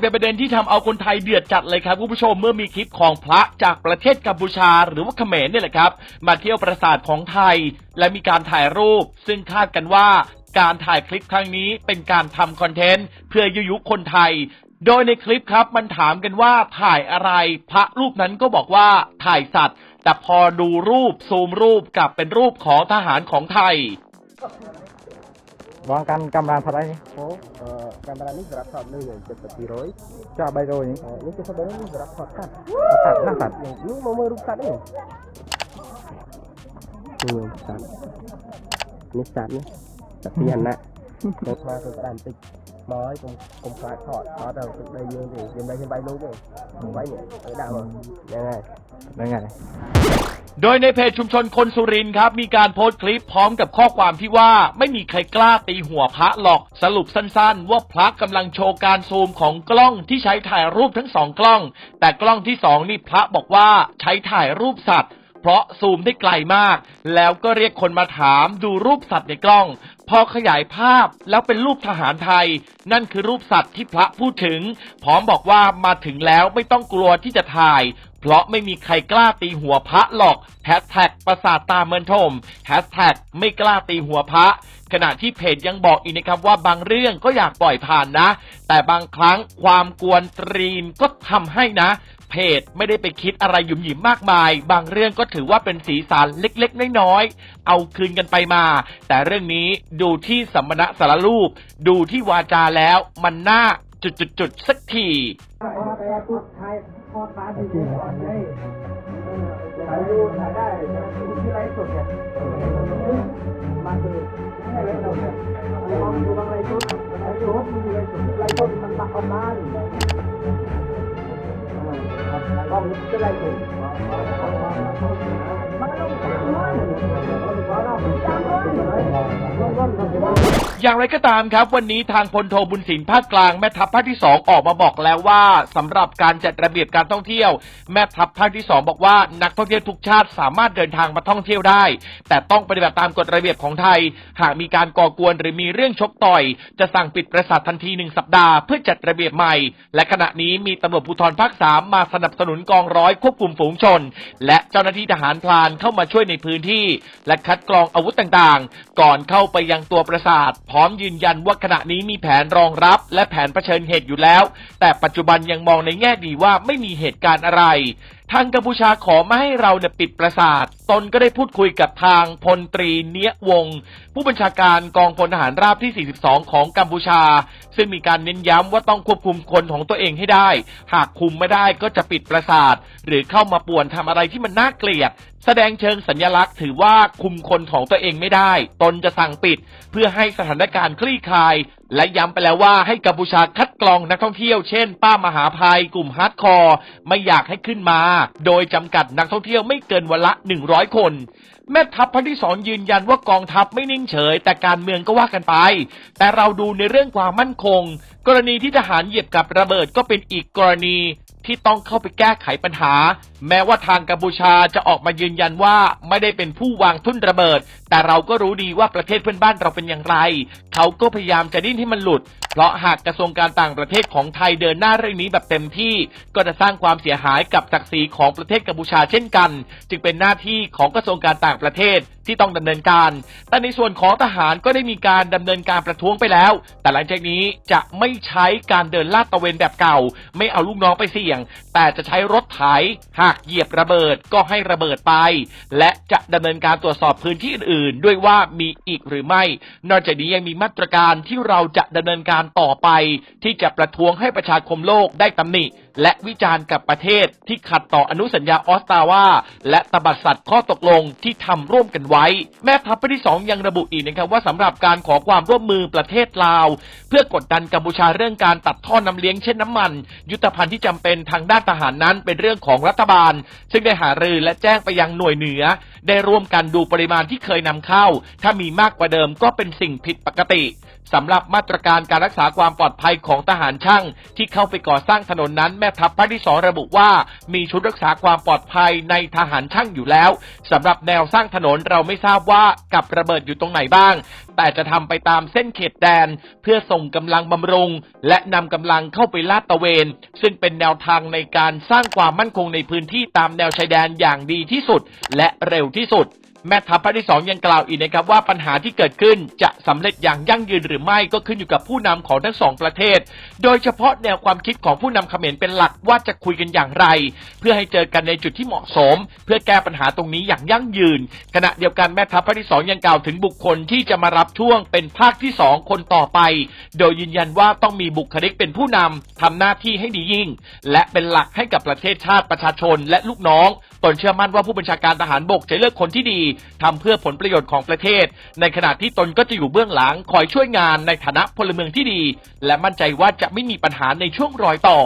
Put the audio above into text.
เป็นประเด็นที่ทำเอาคนไทยเดือดจัดเลยครับคุณผู้ชมเมื่อมีคลิปของพระจากประเทศกัมพูชา หรือว่าเขมรเนี่ยแหละครับ มาเที่ยวปราสาทของไทย และมีการถ่ายรูป ซึ่งคาดกันว่าการถ่ายคลิปครั้งนี้เป็นการทำคอนเทนต์เพื่อยุยุคนไทย โดยในคลิปครับมันถามกันว่าถ่ายอะไร พระรูปนั้นก็บอกว่าถ่ายสัตว์ แต่พอดูรูปซูมรูปกลับเป็นรูปของทหารของไทยวางกันกำลังทำอะไรนี่โ camera ini gerak shot lu yang cepat tiroid coba kau ini ini sebenarnya ini gerak shot kan shot nah kan lu mau merusak ini ini shot ini shot nih tapi enak một mà tôi đã làm tịch mới cũng cũng phải thọ thọ đầu đây dương thì dương đây trên bay luôn rồi bay nhỉ ở đạo rồi này này แล้วไง โดยในเพจชุมชนคนสุรินครับ มีการโพสต์คลิปพร้อมกับข้อความที่ว่าไม่มีใครกล้าตีหัวพระหรอกสรุปสั้นๆ ว่าพระกำลังโชว์การซูมของกล้องที่ใช้ถ่ายรูปทั้งสองกล้อง แต่กล้องที่สองนี่พระบอกว่าใช้ถ่ายรูปสัตว์ เพราะซูมได้ไกลมาก แล้วก็เรียกคนมาถามดูรูปสัตว์ในกล้อง พอขยายภาพแล้วเป็นรูปทหารไทย นั่นคือรูปสัตว์ที่พระพูดถึง พร้อมบอกว่ามาถึงแล้วไม่ต้องกลัวที่จะถ่าย เพราะไม่มีใครกล้าตีหัวพระหรอกแฮชแท็กประสาทตาเมินทมแฮชแท็กไม่กล้าตีหัวพระ ขณะที่เพจยังบอกอีกนะครับว่าบางเรื่องก็อยากปล่อยผ่านนะ แต่บางครั้งความกวนตรีนก็ทำให้นะ เพจไม่ได้ไปคิดอะไรหยุ่มหยิมมากมาย บางเรื่องก็ถือว่าเป็นสีสันเล็กๆน้อยๆเอาคืนกันไปมา แต่เรื่องนี้ดูที่สัมมณะสารรูป ดูที่วาจาแล้วมันน่าจุดๆๆสักที ถ่ายรูปถ่ายได้ที่ไลฟ์สดเนี่ยมาคือให้ไลฟ์สดเนี่ยมองดูบางไลฟ์สดไลฟ์สดมันไลฟ์สดไลฟ์สดมันตักออกมาก็มันจะไลฟ์สดมันต้องสามร้อยสามร้อยร้น อย่างไรก็ตามครับ วันนี้ทางพลโทบุญสินภาคกลางแม่ทัพภาคที่สองออกมาบอกแล้วว่าสำหรับการจัดระเบียบการท่องเที่ยว แม่ทัพภาคที่สองบอกว่านักท่องเที่ยวทุกชาติสามารถเดินทางมาท่องเที่ยวได้ แต่ต้องปฏิบัติตามกฎระเบียบของไทย หากมีการก่อกวนหรือมีเรื่องชกต่อย จะสั่งปิดประสาททันทีหนึ่งสัปดาห์เพื่อจัดระเบียบใหม่ และขณะนี้มีตำรวจภูธรภาคสามมาสนับสนุนกองร้อยควบคุมฝูงชน และเจ้าหน้าที่ทหารพลานเข้ามาช่วยในพื้นที่ และคัดกรองอาวุธต่างๆ ก่อนเข้าไปยังตัวปราสาทพร้อมยืนยันว่าขณะนี้มีแผนรองรับ และแผนเผชิญเหตุอยู่แล้ว แต่ปัจจุบันยังมองในแง่ดีว่าไม่มีเหตุการณ์อะไร ทางกัมพูชาขอไม่ให้เราเนี่ยปิดปราสาท ตนก็ได้พูดคุยกับทางพลตรีเนียวงศ์ผู้บัญชาการกองพลทหารราบที่ 42 ของกัมพูชา ซึ่งมีการเน้นย้ำว่าต้องควบคุมคนของตัวเองให้ได้ หากคุมไม่ได้ก็จะปิดปราสาท หรือเข้ามาป่วนทำอะไรที่มันน่าเกลียด แสดงเชิงสัญลักษณ์ถือว่าคุมคนของตัวเองไม่ได้ ตนจะสั่งปิด เพื่อให้สถานการณ์คลี่คลาย และย้ำไปแล้วว่าให้กัมพูชาคัดกรองนักท่องเที่ยวเช่น ป้ามหาภัย กลุ่มฮาร์ดคอร์ ไม่อยากให้ขึ้นมา โดยจำกัดนักท่องเที่ยวไม่เกินวันละ 100 คน แม่ทัพภาคที่สองยืนยันว่ากองทัพไม่นิ่งเฉย แต่การเมืองก็ว่ากันไป แต่เราดูในเรื่องความมั่นคง กรณีที่ทหารเหยียบกับระเบิดก็เป็นอีกกรณี ที่ต้องเข้าไปแก้ไขปัญหา แม้ว่าทางกัมพูชาจะออกมายืนยันว่าไม่ได้เป็นผู้วางทุ่นระเบิด แต่เราก็รู้ดีว่าประเทศเพื่อนบ้านเราเป็นอย่างไร เขาก็พยายามจะดิ้นให้มันหลุด เพราะหากกระทรวงการต่างประเทศของไทยเดินหน้าเรื่องนี้แบบเต็มที่ ก็จะสร้างความเสียหายกับศักดิ์ศรีของประเทศกัมพูชาเช่นกัน จึงเป็นหน้าที่ของกระทรวงการต่างประเทศ ที่ต้องดำเนินการ แต่ในส่วนของทหารก็ได้มีการดำเนินการประท้วงไปแล้ว แต่หลังจากนี้จะไม่ใช้การเดินลาดตระเวนแบบเก่า ไม่เอาลูกน้องไปเสี่ยง แต่จะใช้รถไถหากเหยียบระเบิดก็ให้ระเบิดไป และจะดำเนินการตรวจสอบพื้นที่อื่น ๆ ด้วยว่ามีอีกหรือไม่ นอกจากนี้ยังมีมาตรการที่เราจะดำเนินการต่อไป ที่จะประท้วงให้ประชาคมโลกได้ตำหนิและวิจารณ์กับประเทศที่ขัดต่ออนุสัญญาออสตาวาและตบัดสัตว์ข้อตกลงที่ทำร่วมกันไว้ แม่ทัพภาคที่สองยังระบุอีกนะครับว่าสำหรับการขอความร่วมมือประเทศลาว เพื่อกดดันกัมพูชาเรื่องการตัดท่อน้ำเลี้ยงเช่นน้ำมัน ยุทธภัณฑ์ที่จำเป็นทางด้านทหารนั้นเป็นเรื่องของรัฐบาล ซึ่งได้หารือและแจ้งไปยังหน่วยเหนือ ได้ร่วมกันดูปริมาณที่เคยนำเข้า ถ้ามีมากกว่าเดิมก็เป็นสิ่งผิดปกติ สำหรับมาตรการการรักษาความปลอดภัยของทหารช่าง ที่เข้าไปก่อสร้างถนนนั้นแม่ทัพภาคที่สองระบุว่า มีชุดรักษาความปลอดภัยในทหารช่างอยู่แล้วสำหรับแนวสร้างถนนเราไม่ทราบว่ากับระเบิดอยู่ตรงไหนบ้าง แต่จะทำไปตามเส้นเขตแดน เพื่อส่งกำลังบำรุง และนำกำลังเข้าไปลาดตระเวน ซึ่งเป็นแนวทางในการสร้างความมั่นคงในพื้นที่ตามแนวชายแดนอย่างดีที่สุด และเร็วที่สุด แม่ทัพภาคที่สองยังกล่าวอีกนะครับว่าปัญหาที่เกิดขึ้นจะสำเร็จอย่างยั่งยืนหรือไม่ก็ขึ้นอยู่กับผู้นำของทั้งสองประเทศ โดยเฉพาะแนวความคิดของผู้นำเขมรเป็นหลักว่าจะคุยกันอย่างไร เพื่อให้เจอกันในจุดที่เหมาะสม เพื่อแก้ปัญหาตรงนี้อย่างยั่งยืน ขณะเดียวกันแม่ทัพภาคที่สองยังกล่าวถึงบุคคลที่จะมารับช่วงเป็นภาคที่สองคนต่อไป โดยยืนยันว่าต้องมีบุคลิกเป็นผู้นำทำหน้าที่ให้ดียิ่ง และเป็นหลักให้กับประเทศชาติประชาชนและลูกน้อง ตนเชื่อมั่นว่าผู้บัญชาการทหารบกจะเลือกคนที่ดีทำเพื่อผลประโยชน์ของประเทศ ในขณะที่ตนก็จะอยู่เบื้องหลังคอยช่วยงานในฐานะพลเมืองที่ดี และมั่นใจว่าจะไม่มีปัญหาในช่วงรอยต่อ